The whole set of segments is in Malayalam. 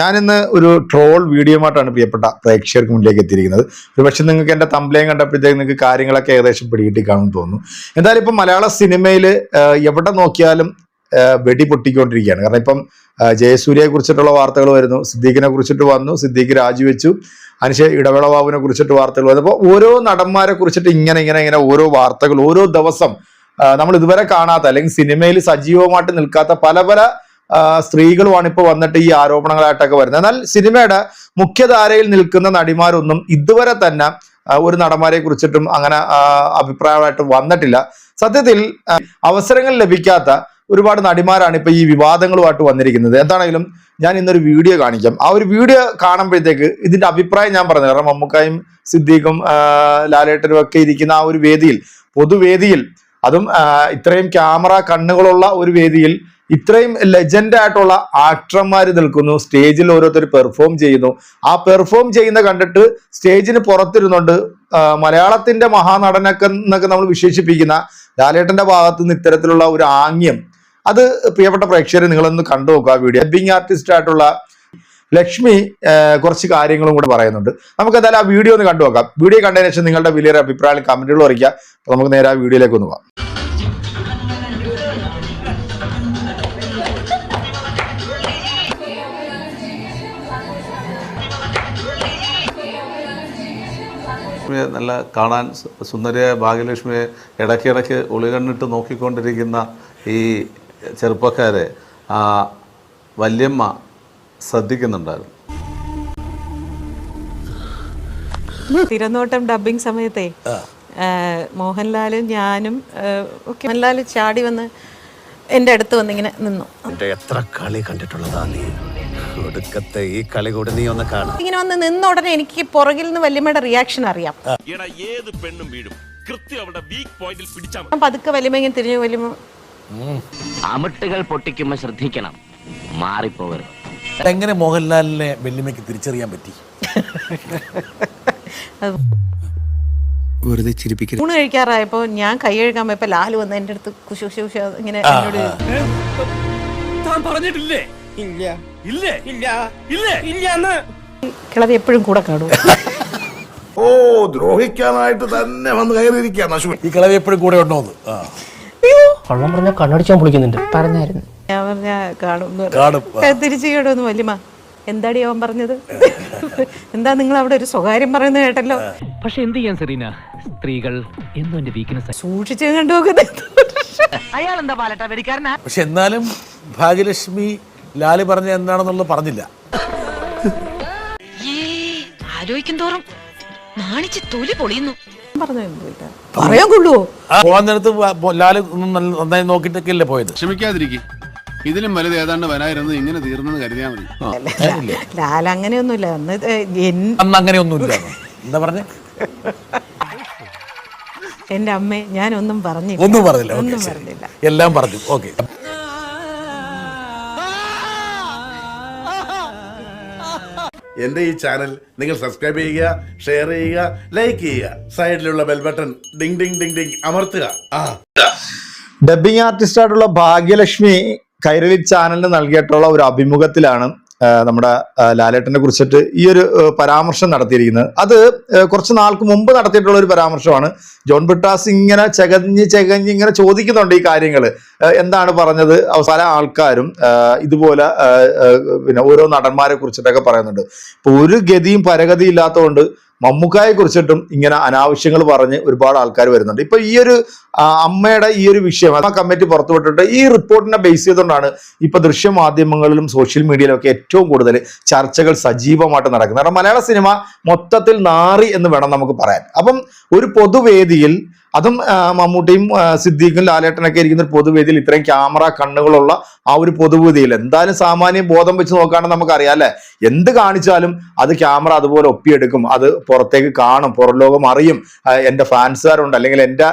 ഞാനിന്ന് ഒരു ട്രോൾ വീഡിയോമായിട്ടാണ് പ്രിയപ്പെട്ട പ്രേക്ഷകർക്ക് മുന്നിലേക്ക് എത്തിയിരിക്കുന്നത്. ഒരു പക്ഷേ നിങ്ങൾക്ക് എന്റെ തമ്പ്ലയും കണ്ടപ്പോഴത്തേക്ക് നിങ്ങൾക്ക് കാര്യങ്ങളൊക്കെ ഏകദേശം പിടികിട്ടി കാണുമെന്ന് തോന്നുന്നു. എന്തായാലും ഇപ്പം മലയാള സിനിമയിൽ എവിടെ നോക്കിയാലും വെടി പൊട്ടിക്കൊണ്ടിരിക്കുകയാണ്. കാരണം ഇപ്പം ജയസൂര്യയെ കുറിച്ചിട്ടുള്ള വാർത്തകൾ വരുന്നു സിദ്ദീഖിനെ കുറിച്ചിട്ട് വന്നു സിദ്ദീഖ് രാജിവെച്ചു. അതിനുശേഷം ഇടവേള ബാബുവിനെ കുറിച്ചിട്ട് വാർത്തകൾ വന്നു. അപ്പോൾ ഓരോ നടന്മാരെ കുറിച്ചിട്ട് ഇങ്ങനെ ഇങ്ങനെ ഇങ്ങനെ ഓരോ വാർത്തകൾ ഓരോ ദിവസം നമ്മൾ ഇതുവരെ കാണാത്ത അല്ലെങ്കിൽ സിനിമയിൽ സജീവമായിട്ട് നിൽക്കാത്ത പല പല സ്ത്രീകളുമാണ് ഇപ്പോൾ വന്നിട്ട് ഈ ആരോപണങ്ങളായിട്ടൊക്കെ വരുന്നത്. എന്നാൽ സിനിമയുടെ മുഖ്യധാരയിൽ നിൽക്കുന്ന നടിമാരൊന്നും ഇതുവരെ തന്നെ ഒരു നടന്മാരെ കുറിച്ചിട്ടും അങ്ങനെ അഭിപ്രായമായിട്ട് വന്നിട്ടില്ല. സത്യത്തിൽ അവസരങ്ങൾ ലഭിക്കാത്ത ഒരുപാട് നടിമാരാണ് ഇപ്പൊ ഈ വിവാദങ്ങളുമായിട്ട് വന്നിരിക്കുന്നത്. എന്താണെങ്കിലും ഞാൻ ഇന്നൊരു വീഡിയോ കാണിക്കാം. ആ ഒരു വീഡിയോ കാണുമ്പോഴത്തേക്ക് ഇതിന്റെ അഭിപ്രായം ഞാൻ പറഞ്ഞു കാരണം മമ്മൂക്കായും സിദ്ദീഖും ലാലേട്ടനും ഒക്കെ ഇരിക്കുന്ന ആ ഒരു വേദിയിൽ പൊതുവേദിയിൽ അതും ഇത്രയും ക്യാമറ കണ്ണുകളുള്ള ഒരു വേദിയിൽ ഇത്രയും ലെജൻഡ് ആയിട്ടുള്ള ആക്ടർമാർ നിൽക്കുന്നു. സ്റ്റേജിൽ ഓരോരുത്തർ പെർഫോം ചെയ്യുന്നു. ആ പെർഫോം ചെയ്യുന്ന കണ്ടിട്ട് സ്റ്റേജിന് പുറത്തിരുന്നുണ്ട് മലയാളത്തിന്റെ മഹാനടനൊക്കെ എന്നൊക്കെ നമ്മൾ വിശേഷിപ്പിക്കുന്ന ലാലേട്ടന്റെ ഭാഗത്തു നിന്ന് ഇത്തരത്തിലുള്ള ഒരു ആംഗ്യം അത് പ്രിയപ്പെട്ട പ്രേക്ഷകരെ നിങ്ങളൊന്ന് കണ്ടു നോക്കുക. ആ വീഡിയോ ഡബിങ് ആർട്ടിസ്റ്റ് ആയിട്ടുള്ള ലക്ഷ്മി കുറച്ച് കാര്യങ്ങളും കൂടെ പറയുന്നുണ്ട്. നമുക്ക് എന്തായാലും ആ വീഡിയോ ഒന്ന് കണ്ടു നോക്കാം. വീഡിയോ കണ്ടതിനു ശേഷം നിങ്ങളുടെ വലിയൊരു അഭിപ്രായം കമന്റുകൾ അറിയിക്കുക. നമുക്ക് നേരെ ആ വീഡിയോയിലേക്ക് ഒന്ന് പോകാം. ലക്ഷ്മിയെ നല്ല കാണാൻ സുന്ദരിയായ ഭാഗ്യലക്ഷ്മിയെ ഇടയ്ക്കിടയ്ക്ക് ഒളികണ്ണിട്ട് നോക്കിക്കൊണ്ടിരിക്കുന്ന ഈ ചെറുപ്പക്കാരെ ആ, വല്യമ്മ ശ്രദ്ധിക്കുന്നുണ്ടായിരുന്നു. തിരനോട്ടം ഡബിങ് സമയത്തെ മോഹൻലാലും ഞാനും ഒക്കെ മോഹൻലാൽ ചാടി വന്ന് എന്റെ അടുത്ത് വന്നിങ്ങനെ നിന്നു. എത്ര കളി കണ്ടിട്ടുള്ളതാ നീ ഒടുക്കത്തെ ഈ കളി കൂടി നീ ഒന്ന് കാണാം. ഇങ്ങനെ വന്ന് നിന്ന ഉടനെ എനിക്ക് പുറകിൽ നിന്ന് വല്യമ്മയുടെ റിയാക്ഷൻ അറിയാം. എടാ ഏത് പെണ്ണും വീഴും. കൃത്യം അവരുടെ വീക്ക് പോയിന്റിൽ പിടിച്ചാൽ ഞാൻ പതുക്കെ വല്യമ്മ ഇങ്ങനെ തിരിഞ്ഞു വല്യമ്മ അമിട്ടുകൾ പൊട്ടിക്കുമ്പോ ശ്രദ്ധിക്കണം. മാറിപ്പോവരുത്. എങ്ങനെ മോഹൻലാലിനെ വെല്ലുമയ്ക്ക് തിരിച്ചറിയാൻ പറ്റി? വെറുതെ ചിരിപ്പിക്കരുത്. ഊണ് കഴിക്കാറായപ്പോ ഞാൻ കൈ കഴുകാൻ പോയപ്പോ ലാൽ വന്ന് എന്റെ അടുത്ത് കുശു കുശു കുശു ഇങ്ങനെ എന്നോട് പറഞ്ഞിട്ടില്ലേ? ഇല്ല. ഇല്ലേ? ഇല്ല. ഇല്ലേ? ഇല്ല കിളവി എപ്പോഴും കൂടെ കാണും. ഓ ദ്രോഹിക്കാനായിട്ട് തന്നെ വന്ന് കയറിയിരിക്കുകയാണ് അശ്വിൻ. ഈ കിളവി എപ്പോഴും കൂടെ ഉണ്ടോ. കള്ളം പറഞ്ഞ കണ്ണടിച്ചാൻ പൊളിക്കുന്നുണ്ട് പറഞ്ഞായിരുന്നു. ഞാൻ പറഞ്ഞ കാണും തിരിച്ചു കേടോന്ന് വല്യമ്മ. എന്താടി അവൻ പറഞ്ഞത്? എന്താ നിങ്ങൾ അവിടെ ഒരു സ്വകാര്യം പറയുന്നത് കേട്ടല്ലോ? പക്ഷെ എന്ത് ചെയ്യാൻ സെറീന? സ്ത്രീകൾ എന്നും എന്റെ വീക്ക്നെസ് സൂക്ഷിച്ചു കണ്ടു അയാൾ എന്താ പാലട്ട വെടിക്കാരനാ? പക്ഷെ എന്നാലും ഭാഗ്യലക്ഷ്മി ലാൽ പറഞ്ഞ എന്താണെന്നുള്ളത് പറഞ്ഞില്ല. ആലോചിക്കും തോറും നാണിച്ച് തൊലി പൊളിയുന്നു. പറഞ്ഞു ഒന്നുമില്ല. പറയാൻ കൊള്ളുവോ? ആ പോകാൻ നേരത്ത് ലാൽ നല്ല- നന്നായി നോക്കിയിട്ടൊക്കെ അല്ലേ പോയത്? ക്ഷമിക്കാതിരിക്കും. ഇതിലും വലുത് ഏതാണ്ട് വരായിരുന്നത് ഇങ്ങനെ തീർന്നെന്ന് കരുതിയാൽ മതി. ലാൽ അങ്ങനെയൊന്നുമില്ല. അന്ന് അന്ന് അങ്ങനെയൊന്നുമില്ല. എന്താ പറഞ്ഞേ? എന്റെ അമ്മേ ഞാൻ ഒന്നും പറഞ്ഞില്ല. ഒന്നും പറഞ്ഞില്ല. ഒന്നും പറഞ്ഞില്ല. എല്ലാം പറഞ്ഞു. ഓക്കെ. എന്റെ ഈ ചാനൽ നിങ്ങൾ സബ്സ്ക്രൈബ് ചെയ്യുക ഷെയർ ചെയ്യുക ലൈക്ക് ചെയ്യുക. സൈഡിലുള്ള bell button ding ding ding ding അമർത്തുക. ആ. ഡബിങ് ആർട്ടിസ്റ്റ് ആയിട്ടുള്ള ഭാഗ്യലക്ഷ്മി കൈരളി ചാനലിന് നൽകിയിട്ടുള്ള ഒരു അഭിമുഖത്തിലാണ് നമ്മുടെ ലാലേട്ടനെ കുറിച്ചിട്ട് ഈ ഒരു പരാമർശം നടത്തിയിരിക്കുന്നത്. അത് കുറച്ച് നാൾക്ക് മുമ്പ് നടത്തിയിട്ടുള്ള ഒരു പരാമർശമാണ്. ജോൺ ബിട്ടാസ് ഇങ്ങനെ ചകഞ്ഞ് ചകഞ്ഞ് ഇങ്ങനെ ചോദിക്കുന്നുണ്ട് ഈ കാര്യങ്ങൾ എന്താണ് പറഞ്ഞത്? അവസാന ആൾക്കാരും ഇതുപോലെ പിന്നെ ഓരോ നടന്മാരെ കുറിച്ചിട്ടൊക്കെ പറയുന്നുണ്ട്. ഇപ്പൊ ഒരു ഗതിയും പരഗതി ഇല്ലാത്തതുകൊണ്ട് മമ്മൂക്കായെ കുറിച്ചിട്ടും ഇങ്ങനെ അനാവശ്യങ്ങൾ പറഞ്ഞ് ഒരുപാട് ആൾക്കാർ വരുന്നുണ്ട്. ഇപ്പൊ ഈ ഒരു അമ്മയുടെ ഈ ഒരു വിഷയം ആ കമ്മിറ്റി പുറത്തുവിട്ടിട്ട് ഈ റിപ്പോർട്ടിനെ ബേസ് ചെയ്തുകൊണ്ടാണ് ഇപ്പൊ ദൃശ്യമാധ്യമങ്ങളിലും സോഷ്യൽ മീഡിയയിലും ഒക്കെ ഏറ്റവും കൂടുതൽ ചർച്ചകൾ സജീവമായിട്ട് നടക്കുന്നത്. കാരണം മലയാള സിനിമ മൊത്തത്തിൽ നാറി എന്ന് വേണം നമുക്ക് പറയാൻ. അപ്പം ഒരു പൊതുവേദിയിൽ അതും മമ്മൂട്ടിയും സിദ്ദീഖും ലാലേട്ടനൊക്കെ ഇരിക്കുന്ന ഒരു പൊതുവേദിയിൽ ഇത്രയും ക്യാമറ കണ്ണുകളുള്ള ആ ഒരു പൊതുവേദിയിൽ എന്തായാലും സാമാന്യം ബോധം വെച്ച് നോക്കുകയാണെന്ന് നമുക്കറിയാം അല്ലെ? എന്ത് കാണിച്ചാലും അത് ക്യാമറ അതുപോലെ ഒപ്പിയെടുക്കും അത് പുറത്തേക്ക് കാണും പുറം ലോകം അറിയും എന്റെ ഫാൻസുകാരുണ്ട് അല്ലെങ്കിൽ എന്റെ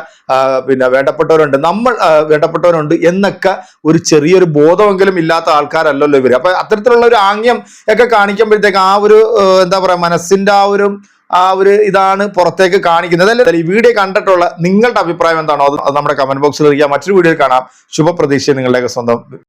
പിന്നെ വേണ്ടപ്പെട്ടവരുണ്ട് നമ്മൾ വേണ്ടപ്പെട്ടവരുണ്ട് എന്നൊക്കെ ഒരു ചെറിയൊരു ബോധമെങ്കിലും ഇല്ലാത്ത ആൾക്കാരല്ലല്ലോ ഇവർ അപ്പൊ അത്തരത്തിലുള്ള ഒരു ആംഗ്യം ഒക്കെ കാണിക്കുമ്പോഴത്തേക്ക് ആ ഒരു എന്താ പറയാ മനസ്സിന്റെ ആ ഒരു ആ ഒരു ഇതാണ് പുറത്തേക്ക് കാണിക്കുന്നത്. അല്ലെ? ഈ വീഡിയോ കണ്ടിട്ടുള്ള നിങ്ങളുടെ അഭിപ്രായം എന്താണോ അത് നമ്മുടെ കമന്റ് ബോക്സിൽ അറിയിക്കുക മറ്റൊരു വീഡിയോയിൽ കാണാം. ശുഭപ്രതീക്ഷ നിങ്ങളുടെയൊക്കെ സ്വന്തം